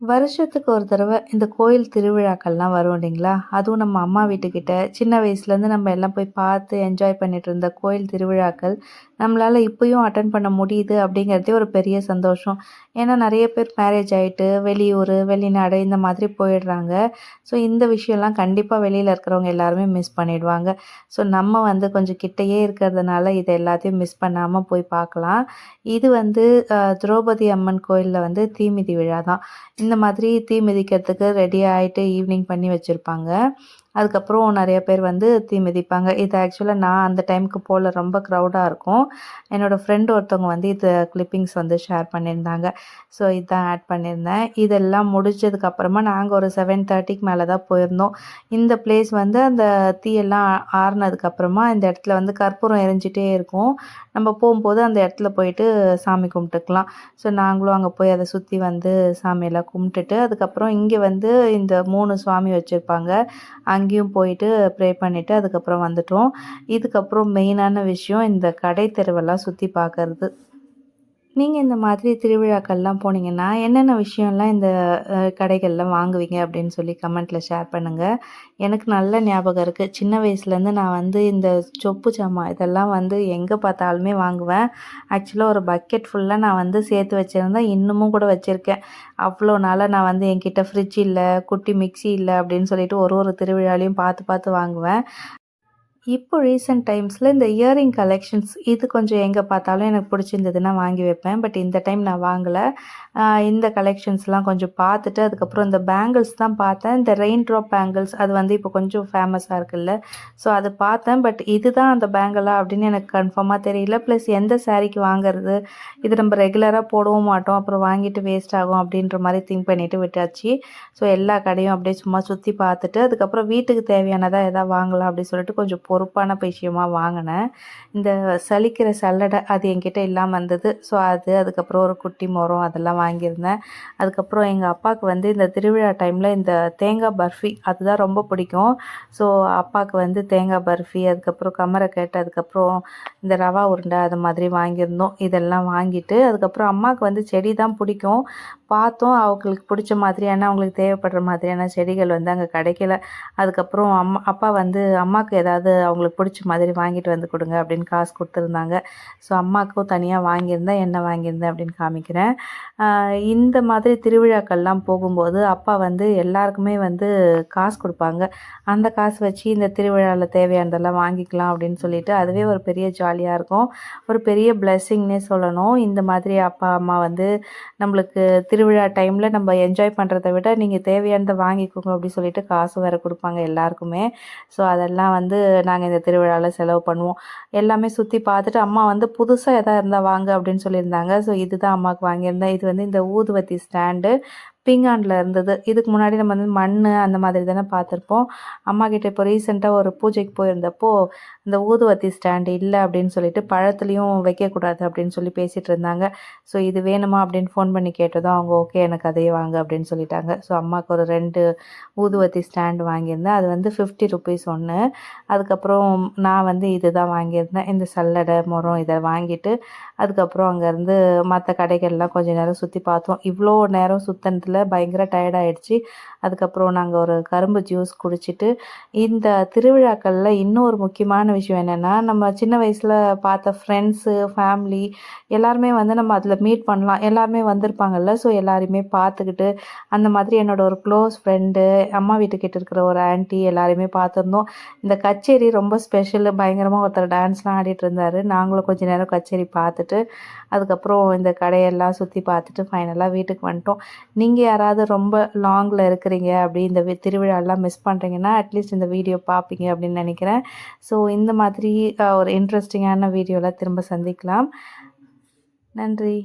வருஷத்துக்கு ஒரு தடவை இந்த கோயில் திருவிழாக்கள்லாம் வரும் இல்லைங்களா? அதுவும் நம்ம அம்மா வீட்டுக்கிட்ட சின்ன வயசுலேருந்து நம்ம எல்லாம் போய் பார்த்து என்ஜாய் பண்ணிட்டு இருந்த கோயில் திருவிழாக்கள் நம்மளால் இப்போயும் அட்டன் பண்ண முடியுது அப்படிங்கிறதே ஒரு பெரிய சந்தோஷம். ஏன்னா நிறைய பேர் மேரேஜ் ஆகிட்டு வெளியூர் வெளிநாடு இந்த மாதிரி போயிடுறாங்க. ஸோ இந்த விஷயம்லாம் கண்டிப்பாக வெளியில் இருக்கிறவங்க எல்லாருமே மிஸ் பண்ணிடுவாங்க. ஸோ நம்ம வந்து கொஞ்சம் கிட்டேயே இருக்கிறதுனால இதை எல்லாத்தையும் மிஸ் பண்ணாமல் போய் பார்க்கலாம். இது வந்து திரௌபதி அம்மன் கோயிலில் வந்து தீமிதி விழா தான் இந்த மாதிரி தீ மிதிக்கிறதுக்கு ரெடி ஆகிட்டு ஈவினிங் பண்ணி வச்சுருப்பாங்க. அதுக்கப்புறம் நிறைய பேர் வந்து தீ மிதிப்பாங்க. இது ஆக்சுவலாக நான் அந்த டைமுக்கு போகல ரொம்ப க்ரௌடாக இருக்கும். என்னோடய ஃப்ரெண்டு ஒருத்தவங்க வந்து இது கிளிப்பிங்ஸ் வந்து ஷேர் பண்ணியிருந்தாங்க. ஸோ இதுதான் ஆட் பண்ணியிருந்தேன். இதெல்லாம் முடிச்சதுக்கப்புறமா நாங்கள் ஒரு செவன் தேர்ட்டிக்கு மேலே தான் போயிருந்தோம். இந்த பிளேஸ் வந்து அந்த தீயெல்லாம் ஆறுனதுக்கப்புறமா இந்த இடத்துல வந்து கற்பூரம் எரிஞ்சிட்டே இருக்கும். நம்ம போகும்போது அந்த இடத்துல போயிட்டு சாமி கும்பிட்டுக்கலாம். ஸோ நாங்களும் அங்கே போய் அதை சுற்றி வந்து சாமியெல்லாம் கும்பிட்டுட்டு அதுக்கப்புறம் இங்கே வந்து இந்த மூணு சுவாமி வச்சுருப்பாங்க. அங்கேயும் போயிட்டு ப்ரே பண்ணிவிட்டு அதுக்கப்புறம் வந்துட்டோம். இதுக்கப்புறம் மெயினான விஷயம் இந்த கடை தெருவெல்லாம் சுற்றி பார்க்கறது. நீங்கள் இந்த மாதிரி திருவிழாக்கள்லாம் போனீங்கன்னா என்னென்ன விஷயம்லாம் இந்த கடைகளில் வாங்குவீங்க அப்படின்னு சொல்லி கமெண்ட்டில் ஷேர் பண்ணுங்கள் எனக்கு நல்ல ஞாபகம் இருக்குது சின்ன வயசுலேருந்து நான் வந்து இந்த சொப்பு சாமான் இதெல்லாம் வந்து எங்கே பார்த்தாலுமே வாங்குவேன். ஆக்சுவலாக ஒரு பக்கெட் ஃபுல்லாக நான் வந்து சேர்த்து வச்சுருந்தேன் இன்னமும் கூட வச்சுருக்கேன். அவ்வளோ நாளாக நான் வந்து என்கிட்ட ஃப்ரிட்ஜ் இல்லை குட்டி மிக்சி இல்லை அப்படின்னு சொல்லிட்டு ஒரு ஒரு திருவிழாலையும் பார்த்து பார்த்து வாங்குவேன். இப்போ ரீசெண்ட் டைம்ஸில் இந்த இயரிங் கலெக்ஷன்ஸ் இது கொஞ்சம் எங்கே பார்த்தாலும் எனக்கு பிடிச்சிருந்ததுன்னா வாங்கி வைப்பேன். பட் இந்த டைம் நான் வாங்கலை. இந்த கலெக்ஷன்ஸ்லாம் கொஞ்சம் பார்த்துட்டு அதுக்கப்புறம் இந்த பேங்கிள்ஸ் தான் பார்த்தேன். இந்த ரெயின் ட்ராப் பேங்கிள்ஸ் அது வந்து இப்போ கொஞ்சம் ஃபேமஸாக இருக்குல்ல. ஸோ அது பார்த்தேன். பட் இதுதான் அந்த பேங்கிளா அப்படின்னு எனக்கு கன்ஃபார்மாக தெரியல. ப்ளஸ் எந்த சாரீக்கு வாங்குறது? இது நம்ம ரெகுலராக போடவும் மாட்டோம். அப்புறம் வாங்கிட்டு வேஸ்ட் ஆகும் அப்படின்ற மாதிரி திங்க் பண்ணிவிட்டு விட்டாச்சு. ஸோ எல்லா கடையும் அப்படியே சும்மா சுற்றி பார்த்துட்டு அதுக்கப்புறம் வீட்டுக்கு தேவையானதாக எதாவது வாங்கலாம் அப்படின்னு சொல்லிட்டு கொஞ்சம் பொறுப்பான விஷயமாக வாங்கினேன். இந்த சலிக்கிற சல்லடை அது என்கிட்ட இல்லாமல் வந்தது. ஸோ அது அதுக்கப்புறம் ஒரு குட்டி மரம் அதெல்லாம் வாங்கியிருந்தேன். அதுக்கப்புறம் எங்கள் அப்பாவுக்கு வந்து இந்த திருவிழா டைமில் இந்த தேங்காய் பர்ஃபி அதுதான் ரொம்ப பிடிக்கும். ஸோ அப்பாவுக்கு வந்து தேங்காய் பர்ஃபி அதுக்கப்புறம் கமரை கேட்டு அதுக்கப்புறம் இந்த ரவா உருண்டை அது மாதிரி வாங்கியிருந்தோம். இதெல்லாம் வாங்கிட்டு அதுக்கப்புறம் அம்மாவுக்கு வந்து செடி தான் பிடிக்கும். பார்த்தோம் அவங்களுக்கு பிடிச்ச மாதிரியான அவங்களுக்கு தேவைப்படுற மாதிரியான செடிகள் வந்து அங்கே கிடைக்கல. அதுக்கப்புறம் அம்மா அப்பா வந்து அம்மாவுக்கு ஏதாவது அவங்களுக்கு பிடிச்ச மாதிரி வாங்கிட்டு வந்து கொடுங்க அப்படின்னு காசு கொடுத்துருந்தாங்க. ஸோ அம்மாவுக்கும் தனியாக வாங்கியிருந்தேன் என்ன வாங்கியிருந்தேன் அப்படின்னு காமிக்கிறேன். இந்த மாதிரி திருவிழாக்கள்லாம் போகும்போது அப்பா வந்து எல்லாருக்குமே வந்து காசு கொடுப்பாங்க. அந்த காசு வச்சு இந்த திருவிழாவில் தேவையானதெல்லாம் வாங்கிக்கலாம் அப்படின்னு சொல்லிட்டு அதுவே ஒரு பெரிய ஜாலியாக இருக்கும். ஒரு பெரிய பிளெஸ்ஸிங்னே சொல்லணும். இந்த மாதிரி அப்பா அம்மா வந்து நம்மளுக்கு திருவிழா டைமில் நம்ம என்ஜாய் பண்ணுறதை விட நீங்கள் தேவையானதை வாங்கிக்கோங்க அப்படின்னு சொல்லிட்டு காசு வேறு கொடுப்பாங்க எல்லாருக்குமே. ஸோ அதெல்லாம் வந்து நான் நாங்கள் இந்த திருவிழாவில் செலவு பண்ணுவோம். எல்லாமே சுற்றி பார்த்துட்டு அம்மா வந்து புதுசாக எதாக இருந்தால் வாங்க அப்படின்னு சொல்லியிருந்தாங்க. ஸோ இதுதான் அம்மாவுக்கு வாங்கியிருந்தேன். இது வந்து இந்த ஊதுவத்தி ஸ்டாண்டு பிங்காண்டில் இருந்தது. இதுக்கு முன்னாடி நம்ம வந்து மண் அந்த மாதிரி தானே பார்த்துருப்போம். அம்மா கிட்டே இப்போ ரீசெண்டாக ஒரு பூஜைக்கு போயிருந்தப்போ இந்த ஊதுவத்தி ஸ்டாண்டு இல்லை அப்படின்னு சொல்லிட்டு பழத்துலேயும் வைக்கக்கூடாது அப்படின்னு சொல்லி பேசிகிட்டு இருந்தாங்க. ஸோ இது வேணுமா அப்படின்னு ஃபோன் பண்ணி கேட்டதும் அவங்க ஓகே எனக்கு அதையே வாங்க அப்படின்னு சொல்லிட்டாங்க. ஸோ அம்மாவுக்கு ஒரு ரெண்டு ஊதுவத்தி ஸ்டாண்டு வாங்கியிருந்தேன். அது வந்து ஃபிஃப்டி ருபீஸ் ஒன்று அதுக்கப்புறம் நான் வந்து இது தான் வாங்கியிருந்தேன். இந்த சல்லடை முறம் இதை வாங்கிட்டு அதுக்கப்புறம் அங்கேருந்து மற்ற கடைகள்லாம் கொஞ்சம் நேரம் சுற்றி பார்த்தோம். இவ்வளோ நேரம் சுற்றினதுல பயங்கர டயர்டாயிடுச்சு அதுக்கப்புறம் நாங்கள் ஒரு கரும்பு ஜூஸ் குடிச்சிட்டு இந்த திருவிழாக்களில் இன்னும் ஒரு முக்கியமான விஷயம் என்னென்னா நம்ம சின்ன வயசில் பார்த்த ஃப்ரெண்ட்ஸு ஃபேமிலி எல்லாருமே வந்து நம்ம அதில் மீட் பண்ணலாம். எல்லாருமே வந்திருப்பாங்கல்ல ஸோ எல்லாரையுமே பார்த்துக்கிட்டு அந்த மாதிரி என்னோடய ஒரு க்ளோஸ் ஃப்ரெண்டு அம்மா வீட்டுக்கிட்ட இருக்கிற ஒரு ஆண்டி எல்லாரையுமே பார்த்துருந்தோம். இந்த கச்சேரி ரொம்ப ஸ்பெஷல் பயங்கரமாக ஒருத்தர் டான்ஸ்லாம் ஆடிட்டு இருந்தார். நாங்களும் கொஞ்சம் நேரம் கச்சேரி பார்த்துட்டு அதுக்கப்புறம் இந்த கடையெல்லாம் சுற்றி பார்த்துட்டு ஃபைனலாக வீட்டுக்கு வந்துட்டோம். நீங்கள் யாராவது ரொம்ப லாங்கில் இருக்கிறீங்க அப்படி இந்த திருவிழாலாம் மிஸ் பண்ணுறீங்கன்னா அட்லீஸ்ட் இந்த வீடியோ பார்ப்பீங்க அப்படின்னு நினைக்கிறேன். ஸோ இந்த மாதிரி ஒரு இன்ட்ரெஸ்டிங்கான வீடியோவில் திரும்ப சந்திக்கலாம். நன்றி.